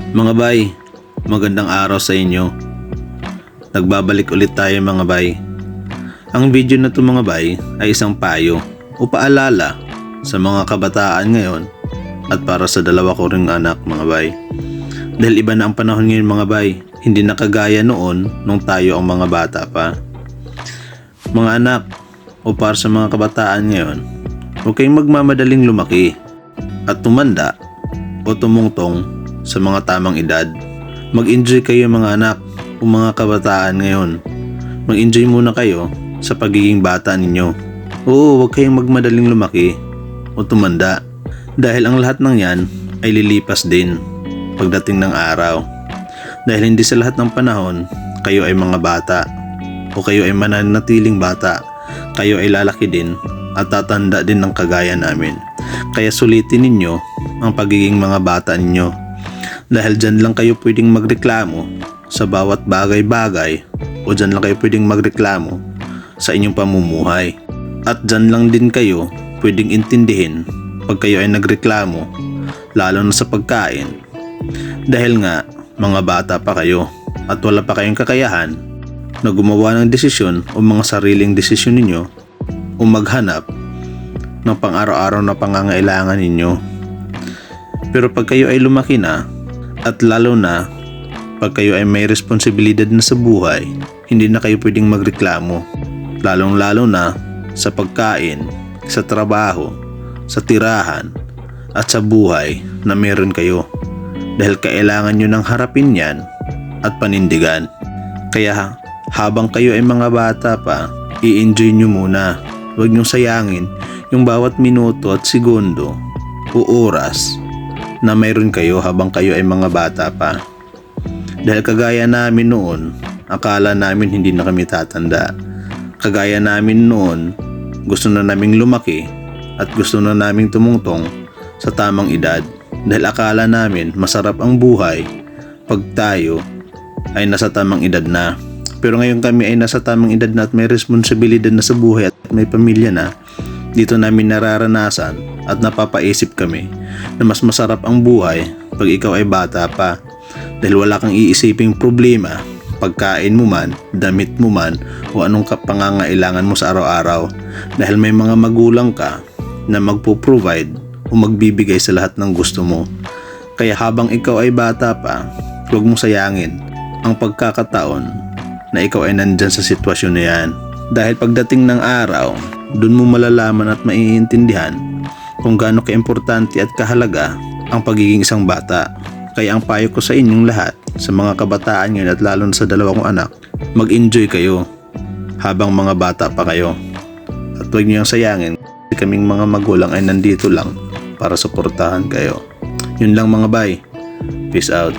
Mga bay, magandang araw sa inyo. Nagbabalik ulit tayo mga bay. Ang video na to mga bay ay isang payo o paalala sa mga kabataan ngayon at para sa dalawa ko ring anak mga bay. Dahil iba na ang panahon ngayon mga bay, hindi na kagaya noon nung tayo ang mga bata pa. Mga anak o para sa mga kabataan ngayon, huwag kayong magmamadaling lumaki at tumanda o tumungtong sa mga tamang edad. Mag-enjoy kayo mga anak o mga kabataan ngayon. Mag-enjoy muna kayo sa pagiging bata ninyo. Oo, huwag kayong magmadaling lumaki o tumanda dahil ang lahat ng yan ay lilipas din pagdating ng araw. Dahil hindi sa lahat ng panahon, kayo ay mga bata o kayo ay mananatiling bata. Kayo ay lalaki din at tatanda din ng kagaya namin. Kaya sulitin ninyo ang pagiging mga bata ninyo. Dahil dyan lang kayo pwedeng magreklamo sa bawat bagay-bagay o dyan lang kayo pwedeng magreklamo sa inyong pamumuhay. At dyan lang din kayo pwedeng intindihin pag kayo ay nagreklamo lalo na sa pagkain. Dahil nga mga bata pa kayo at wala pa kayong kakayahan na gumawa ng desisyon o mga sariling desisyon ninyo o maghanap ng pang-araw-araw na pangangailangan ninyo. Pero pag kayo ay lumaki na at lalo na pag kayo ay may responsibilidad na sa buhay, hindi na kayo pwedeng magreklamo. Lalong lalo na sa pagkain, sa trabaho, sa tirahan, at sa buhay na meron kayo. Dahil kailangan nyo nang harapin yan at panindigan. Kaya habang kayo ay mga bata pa, i-enjoy nyo muna. Huwag nyo sayangin yung bawat minuto at segundo o oras na mayroon kayo habang kayo ay mga bata pa. Dahil kagaya namin noon, akala namin hindi na kami tatanda. Kagaya namin noon, gusto na naming lumaki at gusto na naming tumungtong sa tamang edad. Dahil akala namin masarap ang buhay pag tayo ay nasa tamang edad na. Pero ngayon kami ay nasa tamang edad na at may responsibilidad na sa buhay at may pamilya na. Dito namin nararanasan at napapaisip kami na mas masarap ang buhay pag ikaw ay bata pa dahil wala kang iisiping problema pagkain mo man, damit mo man o anong pangangailangan mo sa araw-araw dahil may mga magulang ka na magpo-provide o magbibigay sa lahat ng gusto mo. Kaya habang ikaw ay bata pa, huwag mong sayangin ang pagkakataon na ikaw ay nandyan sa sitwasyon na yan. Dahil pagdating ng araw, dun mo malalaman at maiintindihan kung gaano kaimportante at kahalaga ang pagiging isang bata. Kaya ang payo ko sa inyong lahat, sa mga kabataan ngayon at lalo na sa dalawa kong anak, mag-enjoy kayo habang mga bata pa kayo. At huwag niyong sayangin, kaming mga magulang ay nandito lang para suportahan kayo. Yun lang mga bay. Peace out.